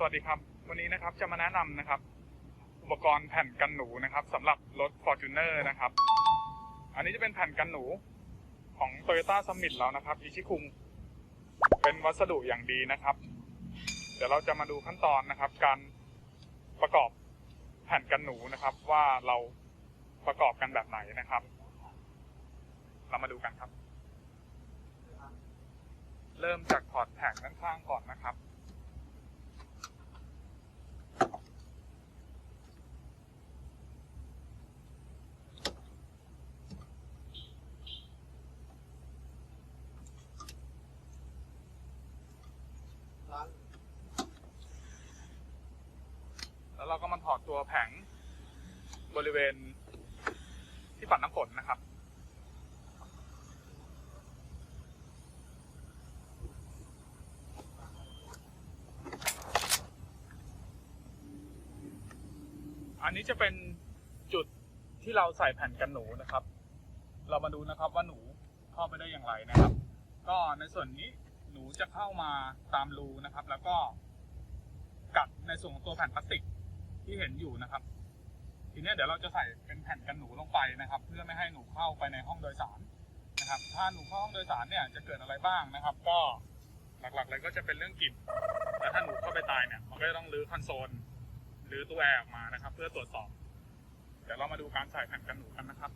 สวัสดีครับ วันนี้นะครับจะมาแนะนำนะครับ อุปกรณ์แผ่นกันหนูนะครับสำหรับรถ Fortuner นะครับ อันนี้จะเป็นแผ่นกันหนูของ Toyota Summit แล้วนะครับอิชิคุงเป็นวัสดุอย่างดีนะครับ เดี๋ยวเราจะมาดูขั้นตอนนะครับ การประกอบแผ่นกันหนูนะครับ ว่าเราประกอบกันแบบไหนนะครับ เรามาดูกันครับ เริ่มจากถอดแผงด้านข้างก่อนนะครับ แล้วเราก็มาถอดตัวแผงบริเวณที่ปัดน้ำฝนนะครับอันนี้จะเป็นจุดที่เราใส่แผ่นกันหนูนะครับ เรามาดูนะครับว่าหนูเข้าไปได้อย่างไรนะครับ ก็ในส่วนนี้ หนูจะเข้ามาตามรูนะครับ แล้วก็กัดในส่วนของตัวแผ่นพลาสติกที่เห็นอยู่นะครับ ทีนี้เดี๋ยวเราจะใส่เป็นแผ่นกันหนูลงไปนะครับ เพื่อไม่ให้หนูเข้าไปในห้องโดยสารนะครับ ถ้าหนูเข้าห้องโดยสารเนี่ยจะเกิดอะไรบ้างนะครับ ก็หลักๆเลยก็จะเป็นเรื่องกลิ่นและถ้าหนูเข้าไปตายเนี่ยมันก็จะต้องรื้อคอนโซลหรือตู้แอร์ออกมานะครับ เพื่อตรวจสอบ เดี๋ยวเรามาดูการใส่แผ่นกันหนูกันนะครับ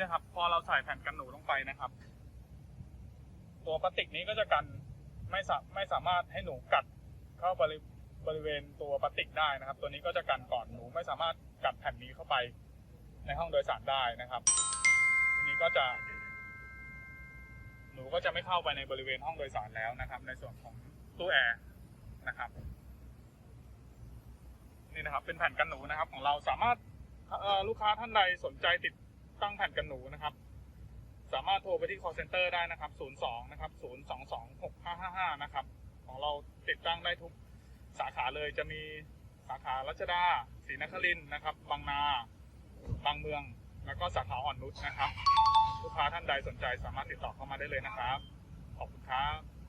นี่นะครับ พอเราใส่แผ่นกันหนูลงไปนะครับ ตัวพลาสติกนี้ก็จะกันไม่สาไม่สามารถให้หนูกัดเข้าบริบริเวณตัวพลาสติกได้นะครับ ตัวนี้ก็จะกันก่อนหนูไม่สามารถกัดแผ่นนี้เข้าไปในห้องโดยสารได้นะครับทีนี้ก็จะ หนูก็จะไม่เข้าไปในบริเวณห้องโดยสารแล้วนะครับ ในส่วนของตู้แอร์นะครับนี่นะครับเป็นแผ่นกันหนูนะครับ ของเราสามารถลูกค้าท่านใดสนใจติด ตั้งแผ่นกันหนูนะครับ สามารถโทรไปที่ call center ได้นะครับ 02 นะครับ 0226555 นะครับ ของเราติดตั้งได้ทุกสาขาเลยจะมีสาขารัชดาศรีนครินนะครับ บางนา บางเมือง แล้วก็สาขาอ่อนนุชนะครับ ลูกค้าท่านใดสนใจสามารถติดต่อเข้ามาได้เลยนะครับ ขอบคุณครับ